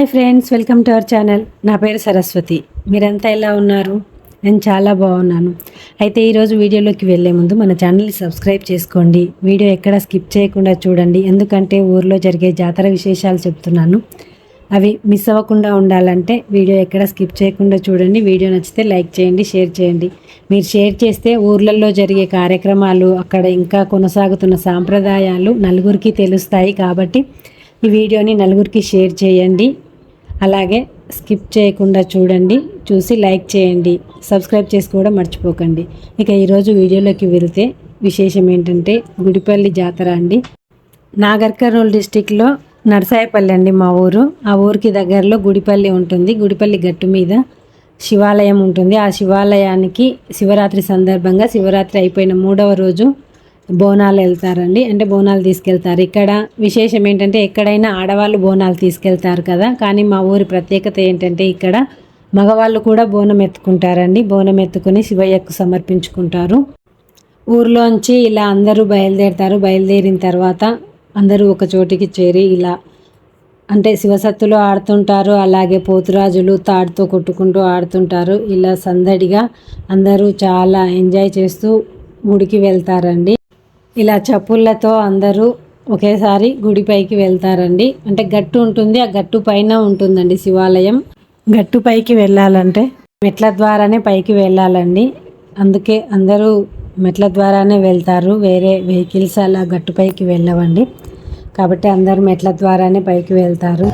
Hi friends welcome to our channel. నా పేరు సరస్వతి. మీరంతా ఎలా ఉన్నారు? నేను చాలా బాగున్నాను. అయితే ఈరోజు వీడియోలోకి వెళ్ళే ముందు మన ఛానల్ని సబ్స్క్రైబ్ చేసుకోండి. వీడియో ఎక్కడ స్కిప్ చేయకుండా చూడండి. ఎందుకంటే ఊర్లో జరిగే జాతర విశేషాలు చెప్తున్నాను. అవి మిస్ అవ్వకుండా ఉండాలంటే వీడియో ఎక్కడ స్కిప్ చేయకుండా చూడండి. వీడియో నచ్చితే లైక్ చేయండి షేర్ చేయండి. మీరు షేర్ చేస్తే ఊర్లలో జరిగే కార్యక్రమాలు అక్కడ ఇంకా కొనసాగుతున్న సాంప్రదాయాలు నలుగురికి తెలుస్తాయి కాబట్టి ఈ వీడియోని నలుగురికి షేర్ చేయండి. అలాగే స్కిప్ చేయకుండా చూడండి చూసి లైక్ చేయండి సబ్స్క్రైబ్ చేసుకోవడం మర్చిపోకండి. ఇక ఈరోజు వీడియోలోకి వెళ్తే విశేషం ఏంటంటే గుడిపల్లి జాతర అండి. నాగర్ కర్నూలు డిస్టిక్లో నర్సాయపల్లి అండి మా ఊరు. ఆ ఊరికి దగ్గరలో గుడిపల్లి ఉంటుంది. గుడిపల్లి గట్టు మీద శివాలయం ఉంటుంది. ఆ శివాలయానికి శివరాత్రి సందర్భంగా శివరాత్రి అయిపోయిన మూడవ రోజు బోనాలు వెళ్తారండి. అంటే బోనాలు తీసుకెళ్తారు. ఇక్కడ విశేషం ఏంటంటే ఎక్కడైనా ఆడవాళ్ళు బోనాలు తీసుకెళ్తారు కదా. కానీ మా ఊరి ప్రత్యేకత ఏంటంటే ఇక్కడ మగవాళ్ళు కూడా బోనం ఎత్తుకుంటారండి. బోనం ఎత్తుకుని శివయ్యకు సమర్పించుకుంటారు. ఊర్లోంచి ఇలా అందరూ బయలుదేరుతారు. బయలుదేరిన తర్వాత అందరూ ఒక చోటికి చేరి ఇలా అంటే శివసత్తులు ఆడుతుంటారు. అలాగే పోతురాజులు తాడుతో కొట్టుకుంటూ ఆడుతుంటారు. ఇలా సందడిగా అందరూ చాలా ఎంజాయ్ చేస్తూ గుడికి వెళ్తారండి. ఇలా చప్పుళ్ళతో అందరూ ఒకేసారి గుడిపైకి వెళ్తారండి. అంటే గట్టు ఉంటుంది ఆ గట్టు పైన ఉంటుందండి శివాలయం. గట్టు పైకి వెళ్ళాలంటే? మెట్ల ద్వారానే పైకి వెళ్ళాలండి. అందుకే అందరూ మెట్ల ద్వారానే వెళ్తారు. వేరే వెహికల్స్ అలా గట్టుపైకి వెళ్ళవండి. కాబట్టి అందరూ మెట్ల ద్వారానే పైకి వెళ్తారు.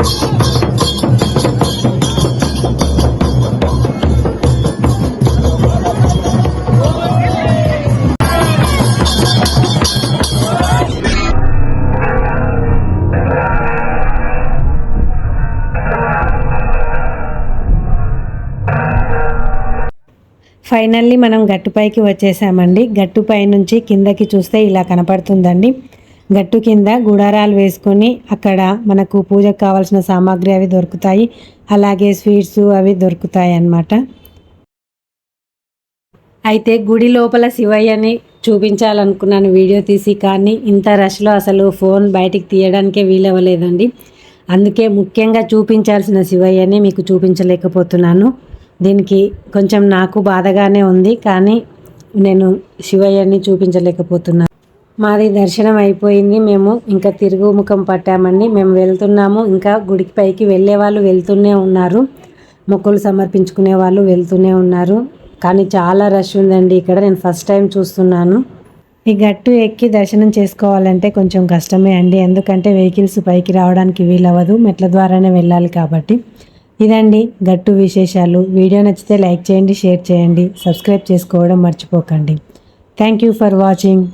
ఫైనల్లీ మనం గట్టుపైకి వచ్చేసామండి. గట్టుపై నుంచి కిందకి చూస్తే ఇలా కనపడుతుందండి. గట్టు కింద గుడారాలు వేసుకొని అక్కడ మనకు పూజకు కావాల్సిన సామాగ్రి అవి దొరుకుతాయి. అలాగే స్వీట్స్ అవి దొరుకుతాయి అన్నమాట. అయితే గుడి లోపల శివయ్యని చూపించాలనుకున్నాను వీడియో తీసి కానీ ఇంత రష్లో అసలు ఫోన్ బయటికి తీయడానికే వీలవ్వలేదండి. అందుకే ముఖ్యంగా చూపించాల్సిన శివయ్యని మీకు చూపించలేకపోతున్నాను. దీనికి కొంచెం నాకు బాధగానే ఉంది కానీ నేను శివయ్యని చూపించలేకపోతున్నాను. మాది దర్శనం అయిపోయింది. మేము ఇంకా తిరుగు ముఖం పట్టామండి. మేము వెళ్తున్నాము. ఇంకా గుడికి పైకి వెళ్ళే వాళ్ళు వెళ్తూనే ఉన్నారు. మొక్కులు సమర్పించుకునే వాళ్ళు వెళ్తూనే ఉన్నారు. కానీ చాలా రష్ ఉందండి ఇక్కడ. నేను ఫస్ట్ టైం చూస్తున్నాను. ఈ గట్టు ఎక్కి దర్శనం చేసుకోవాలంటే కొంచెం కష్టమే అండి. ఎందుకంటే వెహికల్స్ పైకి రావడానికి వీలవ్వదు. మెట్ల ద్వారానే వెళ్ళాలి కాబట్టి. ఇదండి గట్టు విశేషాలు. వీడియో నచ్చితే లైక్ చేయండి షేర్ చేయండి. సబ్స్క్రైబ్ చేసుకోవడం మర్చిపోకండి. Thank you for watching.